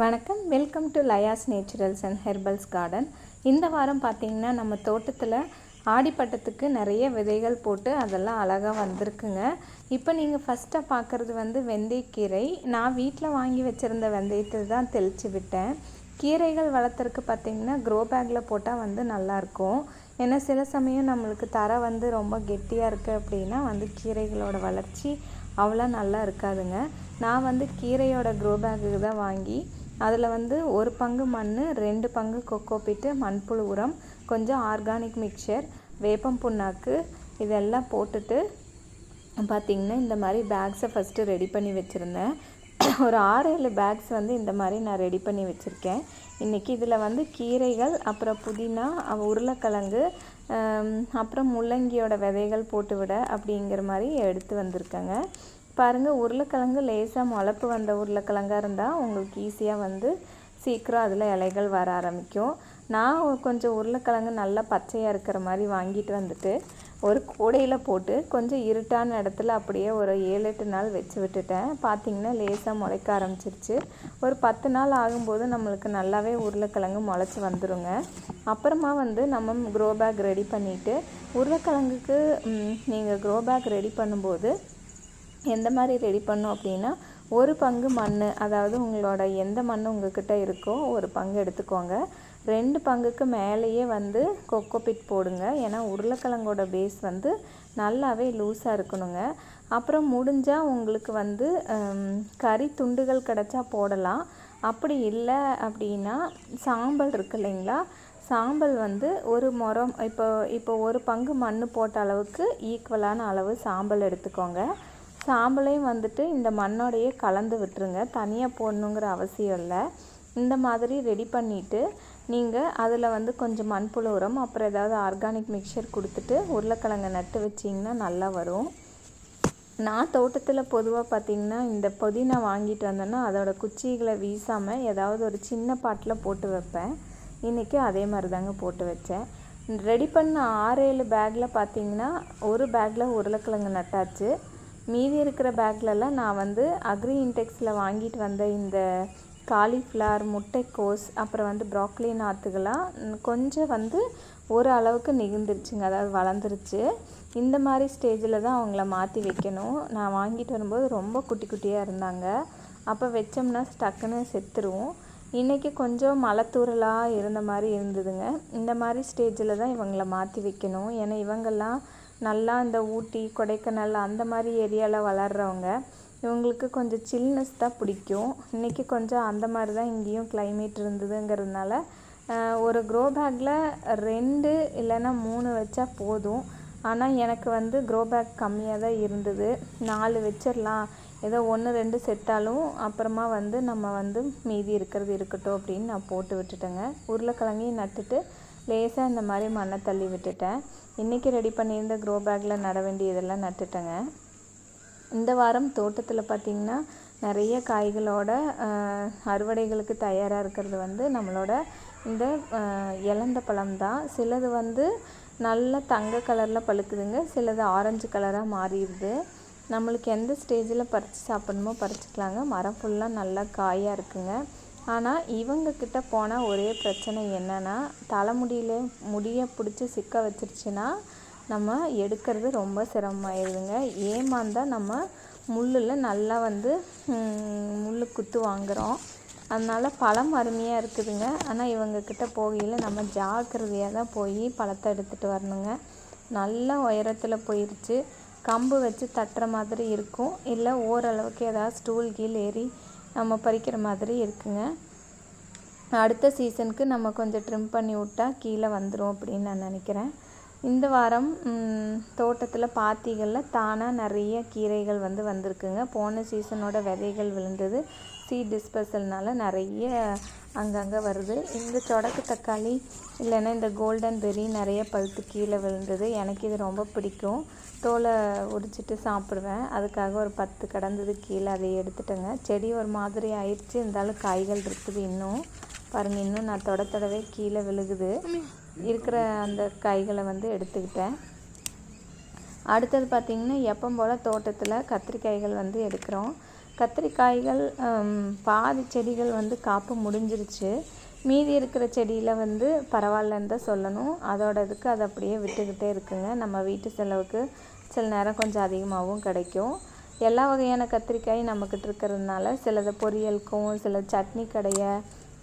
வணக்கம். Welcome to Laya's naturals and herbals garden இந்த வாரம் பார்த்திங்கன்னா நம்ம தோட்டத்தில் ஆடிப்பட்டத்துக்கு நிறைய விதைகள் போட்டு அதெல்லாம் அழகாக வந்திருக்குங்க. இப்போ நீங்கள் ஃபஸ்ட்டாக பார்க்குறது வந்து வெந்தயக்கீரை. நான் வீட்டில் வாங்கி வச்சுருந்த வெந்தயத்தை தான் தெளித்து விட்டேன். கீரைகள் வளர்த்துறதுக்கு பார்த்திங்கன்னா க்ரோ பேக்கில் போட்டால் வந்து நல்லாயிருக்கும். ஏன்னா சில சமயம் நம்மளுக்கு தரை வந்து ரொம்ப கெட்டியாக இருக்குது அப்படின்னா வந்து கீரைகளோட வளர்ச்சி அவ்வளோ நல்லா இருக்காதுங்க. நான் வந்து கீரையோட க்ரோ பேக்கு தான் வாங்கி அதில் வந்து ஒரு பங்கு மண் ரெண்டு பங்கு கொக்கோ பிட்டு மண்புழு உரம் கொஞ்சம் ஆர்கானிக் மிக்சர் வேப்பம் புண்ணாக்கு இதெல்லாம் போட்டுட்டு பார்த்திங்கன்னா இந்த மாதிரி பேக்ஸை ஃபஸ்ட்டு ரெடி பண்ணி வச்சுருந்தேன். ஒரு ஆறு ஏழு பேக்ஸ் வந்து இந்த மாதிரி நான் ரெடி பண்ணி வச்சுருக்கேன். இன்றைக்கி இதில் வந்து கீரைகள் அப்புறம் புதினா உருளைக்கிழங்கு அப்புறம் முள்ளங்கியோட விதைகள் போட்டு விட அப்படிங்கிற மாதிரி எடுத்து வந்திருக்கேங்க. பாருங்கள் உருளைக்கிழங்கு லேசாக முளப்பு வந்த உருளைக்கிழங்காக இருந்தால் உங்களுக்கு ஈஸியாக வந்து சீக்கிரம் அதில் இலைகள் வர ஆரம்பிக்கும். நான் கொஞ்சம் உருளைக்கிழங்கு நல்லா பச்சையாக இருக்கிற மாதிரி வாங்கிட்டு வந்துட்டு ஒரு கூடையில் போட்டு கொஞ்சம் இருட்டான இடத்துல அப்படியே ஒரு ஏழு எட்டு நாள் வச்சு விட்டுட்டேன். பார்த்திங்கன்னா லேசாக முளைக்க ஆரம்பிச்சிருச்சு. ஒரு பத்து நாள் ஆகும்போது நம்மளுக்கு நல்லாவே உருளைக்கிழங்கு முளைச்சி வந்துடுங்க அப்புறமா வந்து நம்ம க்ரோ பேக் ரெடி பண்ணிவிட்டு உருளைக்கிழங்குக்கு நீங்கள் க்ரோ பேக் ரெடி பண்ணும்போது எந்த மாதிரி ரெடி பண்ணோம் அப்படின்னா ஒரு பங்கு மண் அதாவது உங்களோட எந்த மண் உங்ககிட்ட இருக்கோ ஒரு பங்கு எடுத்துக்கோங்க. ரெண்டு பங்குக்கு மேலேயே வந்து கொக்கோ பிட் போடுங்க. ஏன்னா உருளைக்கிழங்கோட பேஸ் வந்து நல்லாவே லூஸாக இருக்கணுங்க. அப்புறம் முடிஞ்சால் உங்களுக்கு வந்து கறி துண்டுகள் கிடச்சா போடலாம். அப்படி இல்லை அப்படின்னா சாம்பல் இருக்கு இல்லைங்களா? சாம்பல் வந்து ஒரு முறம் இப்போ இப்போ ஒரு பங்கு மண் போட்ட அளவுக்கு ஈக்குவலான அளவு சாம்பல் எடுத்துக்கோங்க. சாம்பலையும் வந்துட்டு இந்த மண்ணோடையே கலந்து விட்டுருங்க. தனியாக போடணுங்கிற அவசியம் இல்லை. இந்த மாதிரி ரெடி பண்ணிவிட்டு நீங்கள் அதில் வந்து கொஞ்சம் மண்புழு உரம் அப்புறம் ஏதாவது ஆர்கானிக் மிக்சர் கொடுத்துட்டு உருளைக்கிழங்கை நட்டு வச்சிங்கன்னா நல்லா வரும். நான் தோட்டத்தில் பொதுவாக பார்த்திங்கன்னா இந்த புதினா வாங்கிட்டு வந்தேன்னா அதோடய குச்சிகளை வீசாமல் ஏதாவது ஒரு சின்ன பாட்டில் போட்டு வைப்பேன். இன்றைக்கி அதே மாதிரி தாங்க போட்டு வச்சேன். ரெடி பண்ண ஆறு ஏழு பேக்கில் பார்த்திங்கன்னா ஒரு பேக்கில் உருளைக்கிழங்கு நட்டாச்சு. மீதி இருக்கிற பேக்லலாம் நான் வந்து அக்ரி இன்டெக்ஸில் வாங்கிட்டு வந்த இந்த காலிஃப்ளவர் முட்டைக்கோஸ் அப்புறம் வந்து ப்ராக்லி நாற்றுகளாம் கொஞ்சம் வந்து ஒரு அளவுக்கு நிகழ்ந்துருச்சுங்க. அதாவது வளர்ந்துருச்சு. இந்த மாதிரி ஸ்டேஜில் தான் அவங்கள மாற்றி வைக்கணும். நான் வாங்கிட்டு வரும்போது ரொம்ப குட்டி குட்டியாக இருந்தாங்க. அப்போ வச்சோம்னா டக்குன்னு செத்துருவோம் இன்றைக்கி கொஞ்சம் மலைத்தூரலாக இருந்த மாதிரி இருந்ததுங்க. இந்த மாதிரி ஸ்டேஜில் தான் இவங்கள மாற்றி வைக்கணும். ஏன்னா இவங்கெல்லாம் நல்லா இந்த ஊட்டி கொடைக்கானல் அந்த மாதிரி ஏரியாவில் வளர்கிறவங்க இவங்களுக்கு கொஞ்சம் சில்னஸ் தான் பிடிக்கும். இன்றைக்கி கொஞ்சம் அந்த மாதிரி தான் இங்கேயும் கிளைமேட் இருந்ததுங்கிறதுனால ஒரு க்ரோ பேக்கில் ரெண்டு இல்லைன்னா மூணு வச்சா போதும். ஆனால் எனக்கு வந்து க்ரோ பேக் கம்மியாக தான் இருந்தது. நாலு வச்சிடலாம். ஏதோ ஒன்று ரெண்டு செத்தாலும் அப்புறமா வந்து நம்ம வந்து மீதி இருக்கிறது இருக்கட்டும் அப்படின்னு நான் போட்டு விட்டுட்டேங்க. உருளைக்கிழங்கையும் நட்டுட்டு லேசாக இந்த மாதிரி மண்ணை தள்ளி விட்டுட்டேன். இன்றைக்கி ரெடி பண்ணியிருந்த க்ரோ பேக்கில் நட வேண்டியதெல்லாம் நட்டுட்டேங்க. இந்த வாரம் தோட்டத்தில் பார்த்திங்கன்னா நிறைய காய்களோட அறுவடைகளுக்கு தயாராக இருக்கிறது வந்து நம்மளோட இந்த இலந்த பழம் தான். சிலது வந்து நல்ல தங்க கலரில் பழுக்குதுங்க. சிலது ஆரஞ்சு கலராக மாறிடுது. நம்மளுக்கு எந்த ஸ்டேஜில் பறித்து சாப்பிட்ணுமோ பறிச்சுக்கலாங்க. மரம் ஃபுல்லாக நல்லா காயாக இருக்குங்க. ஆனால் இவங்கக்கிட்ட போனால் ஒரே பிரச்சனை என்னென்னா தலைமுடியில் முடியை பிடிச்சி சிக்க வச்சிருச்சுன்னா நம்ம எடுக்கிறது ரொம்ப சிரமமாயிருதுங்க. ஏமாந்தால் நம்ம முள்ளில் நல்லா வந்து முள் குத்து வாங்குகிறோம் அதனால் பழம் அருமையாக இருக்குதுங்க. ஆனால் இவங்கக்கிட்ட போகையில் நம்ம ஜாக்கிரதையாக தான் போய் பழத்தை எடுத்துகிட்டு வரணுங்க. நல்ல உயரத்தில் போயிடுச்சு கம்பு வச்சு தட்டுற மாதிரி இருக்கும். இல்லை ஓரளவுக்கு ஏதாவது ஸ்டூல் கீழ் ஏறி நம்ம பறிக்கிற மாதிரி இருக்குங்க. அடுத்த சீசனுக்கு நம்ம கொஞ்சம் ட்ரிம் பண்ணி விட்டால் கீழே வந்துடும் அப்படின்னு நான் நினைக்கிறேன். இந்த வாரம் தோட்டத்தில் பாத்திகளில் தானாக நிறைய கீரைகள் வந்து வந்திருக்குங்க. போன சீசனோட விதைகள் விழுந்தது. சீட் டிஸ்பர்சல்னால நிறைய அங்கங்கே வருது. இந்த சொடக்கு தக்காளி இல்லைன்னா இந்த கோல்டன் பெரி நிறைய பழுத்து கீழே விழுந்தது. எனக்கு இது ரொம்ப பிடிக்கும். தோலை உரிச்சிட்டு சாப்பிடுவேன். அதுக்காக ஒரு பத்து கடந்தது கீழே அதை எடுத்துட்டேங்க. செடி ஒரு மாதிரி ஆயிடுச்சு. இருந்தாலும் காய்கள் இருக்குது இன்னும். பாருங்கள் இன்னும் நான் தொட தொடவே கீழே விழுகுது. இருக்கிற அந்த காய்களை வந்து எடுத்துக்கிட்டேன். அடுத்தது பார்த்திங்கன்னா எப்போ போல் தோட்டத்தில் கத்திரிக்காய்கள் வந்து எடுக்கிறோம். கத்திரிக்காய்கள் பாதி செடிகள் வந்து காப்பு முடிஞ்சிருச்சு. மீதி இருக்கிற செடியில் வந்து பரவாயில்லன்னு தான் சொல்லணும். அதோட இதுக்கு அது அப்படியே விட்டுக்கிட்டே இருக்குங்க. நம்ம வீட்டு செலவுக்கு சில நேரம் கொஞ்சம் அதிகமாகவும் கிடைக்கும். எல்லா வகையான கத்திரிக்காயும் நம்மக்கிட்ட இருக்கிறதுனால சிலது பொரியலுக்கும் சில சட்னி கடைய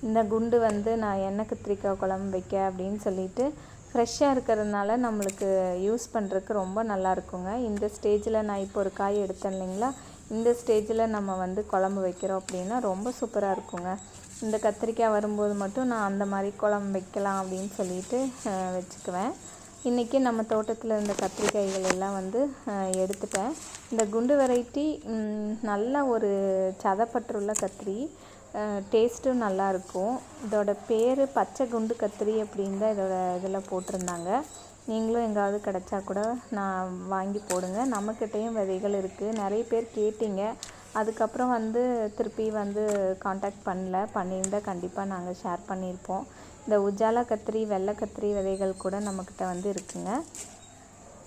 இந்த குண்டு வந்து நான் எண்ணெய் கத்திரிக்காய் குழம்பு வைக்க அப்படின்னு சொல்லிட்டு ஃப்ரெஷ்ஷாக இருக்கிறதுனால நம்மளுக்கு யூஸ் பண்ணுறதுக்கு ரொம்ப நல்லா இருக்குங்க. இந்த ஸ்டேஜில் நான் இப்போ ஒரு காய் எடுத்தேன் இல்லைங்களா இந்த ஸ்டேஜில் நம்ம வந்து குழம்பு வைக்கிறோம் அப்படின்னா ரொம்ப சூப்பராக இருக்குங்க. இந்த கத்திரிக்காய் வரும்போது மட்டும் நான் அந்த மாதிரி குழம்பு வைக்கலாம் அப்படின்னு சொல்லிட்டு வச்சுக்குவேன். இன்றைக்கி நம்ம தோட்டத்தில் இருந்த கத்திரிக்காய்கள் எல்லாம் வந்து எடுத்துட்டேன். இந்த குண்டு வெரைட்டி நல்ல ஒரு சதப்பற்றுள்ள கத்திரி டேஸ்ட்டும் நல்லாயிருக்கும் இதோட பேர் பச்சை குண்டு கத்திரி அப்படின்னு தான் இதோட இதில் போட்டிருந்தாங்க. நீங்களும் எங்காவது கிடச்சா கூட நான் வாங்கி போடுங்க. நம்மக்கிட்டேயும் விதைகள் இருக்குது நிறைய பேர் கேட்டீங்க. அதுக்கப்புறம் வந்து திருப்பி வந்து காண்டாக்ட் பண்ணல. பண்ணியிருந்தால் கண்டிப்பாக நாங்கள் ஷேர் பண்ணியிருப்போம். இந்த உஜாலா கத்திரி வெள்ளை கத்திரி விதைகள் கூட நம்மக்கிட்ட வந்து இருக்குங்க.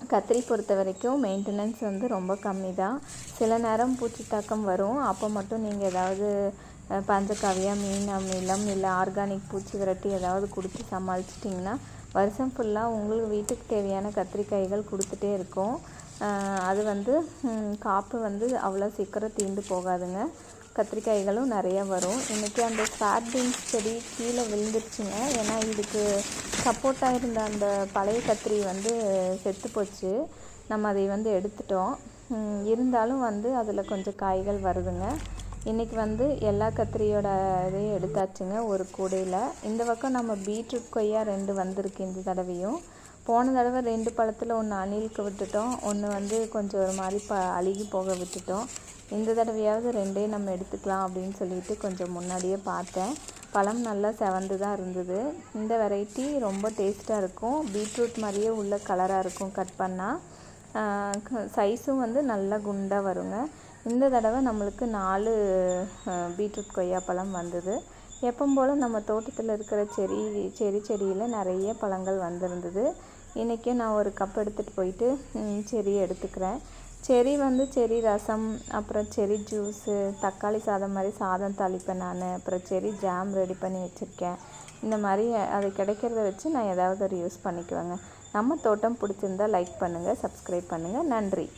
கத்திரி பொறுத்த வரைக்கும் மெயின்டெனன்ஸ் வந்து ரொம்ப கம்மி தான் சில நேரம் பூச்சி தாக்கம் வரும். அப்போ மட்டும் நீங்கள் ஏதாவது அஹ், மீன் அமிலம் இல்லை ஆர்கானிக் பூச்சி விரட்டி ஏதாவது கொடுத்து சமாளிச்சிட்டிங்கன்னா வருஷம் ஃபுல்லாக உங்களுக்கு வீட்டுக்கு தேவையான கத்திரிக்காய்கள் கொடுத்துட்டே இருக்கும். அது வந்து காப்பு வந்து அவ்வளோ சீக்கிரம் தீண்டு போகாதுங்க. கத்திரிக்காய்களும் நிறைய வரும். இன்றைக்கி அந்த ஸ்வாட் பீன்ஸ் செடி கீழே விழுந்துருச்சுங்க. ஏன்னா இதுக்கு சப்போர்ட்டாக இருந்த அந்த பழைய கத்திரி வந்து செத்து போச்சு. நம்ம அதை வந்து எடுத்துட்டோம். இருந்தாலும் வந்து அதில் கொஞ்சம் காய்கள் வருதுங்க. இன்றைக்கி வந்து எல்லா கத்திரியோட இதையும் எடுத்தாச்சுங்க ஒரு கூடையில். இந்த பக்கம் நம்ம பீட்ரூட் கொய்யா ரெண்டு வந்திருக்கு இந்த தடவையும். போன தடவை ரெண்டு பழத்தில் ஒன்று அணிலுக்கு விட்டுட்டோம் ஒன்று வந்து கொஞ்சம் ஒரு மாதிரி ப அழுகி போக விட்டுட்டோம். இந்த தடவையாவது ரெண்டே நம்ம எடுத்துக்கலாம் அப்படின்னு சொல்லிட்டு கொஞ்சம் முன்னாடியே பார்த்தேன். பழம் நல்லா செவந்து தான் இருந்தது. இந்த வெரைட்டி ரொம்ப டேஸ்ட்டாக இருக்கும். பீட்ரூட் மாதிரியே உள்ள கலராக இருக்கும் கட் பண்ணால் சைஸும் வந்து நல்லா குண்டாக வருங்க. இந்த தடவை நம்மளுக்கு நாலு பீட்ரூட் பீட்ரூட் கொய்யாப்பழம் வந்தது. எப்பவும் போல் நம்ம தோட்டத்தில் இருக்கிற செடி செடி செடியில் நிறைய பழங்கள் வந்திருந்தது. இன்றைக்கி நான் ஒரு கப் எடுத்துகிட்டு போயிட்டு செடியை செரி எடுத்துக்கிறேன். செரி வந்து செரி ரசம் அப்புறம் செரி ஜூஸு தக்காளி சாதம் மாதிரி சாதம் தாளிப்பேன் நான். அப்புறம் செரி ஜாம் ரெடி பண்ணி வச்சுருக்கேன். இந்த மாதிரி அது கிடைக்கிறத வச்சு நான் ஏதாவது ஒரு யூஸ் பண்ணிக்குவேங்க. நம்ம தோட்டம் பிடிச்சிருந்தா லைக் பண்ணுங்கள் சப்ஸ்கிரைப் பண்ணுங்கள் நன்றி.